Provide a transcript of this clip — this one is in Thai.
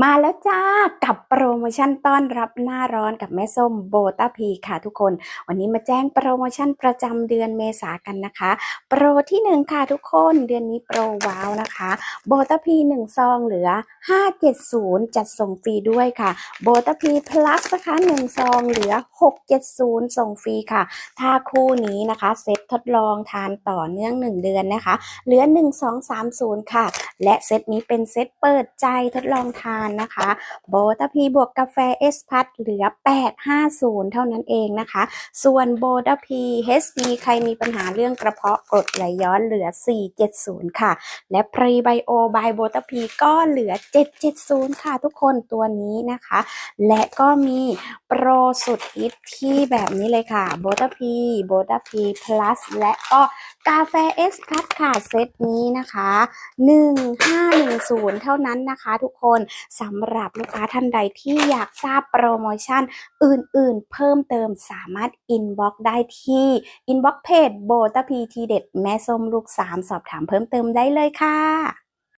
มาแล้วจ้ากับโปรโมชั่นต้อนรับหน้าร้อนกับแม่ส้มโบต้าพีค่ะทุกคน วันนี้มาแจ้งโปรโมชั่นประจำเดือนเมษากันนะคะ โปรที่หนึ่งค่ะทุกคนเดือนนี้โปรว้าวนะคะโบต้าพีหนึ่งซองเหลือ 570 จัดส่งฟรีด้วยค่ะโบต้าพีพลัสนะคะหนึ่งซองเหลือ 670 ส่งฟรีค่ะ ถ้าคู่นี้นะคะเซตทดลองทานต่อเนื่อง 1 เดือนนะคะ เหลือ 1230 ค่ะ และเซตนี้เป็นเซตเปิดใจทดลองทานนะคะ โบตาพีบวกกาแฟเอสพัทเหลือ 850 เท่านั้นเองนะคะ ส่วนโบตาพี HB ใครมีปัญหาเรื่องกระเพาะกรดไหลย้อนเหลือ 470 ค่ะ และพรีไบโอบายโบตาพีก็เหลือ 770 ค่ะทุกคนตัวนี้นะคะ และก็มีโปรสุดฮิตที่แบบนี้เลยค่ะโบตาพีโบตาพีพลัสและก็กาแฟเอสพัทค่ะเซตนี้นะคะ 1510 เท่านั้นนะคะทุกคนสำหรับลูกค้าท่านใดที่อยากทราบโปรโมชั่นอื่นๆ เพิ่มเติมสามารถอินบ็อกได้ที่อินบ็อกเพจโบตาพีทีเด็ดแม่ส้มลูกสามสอบถามเพิ่มเติมได้เลยค่ะ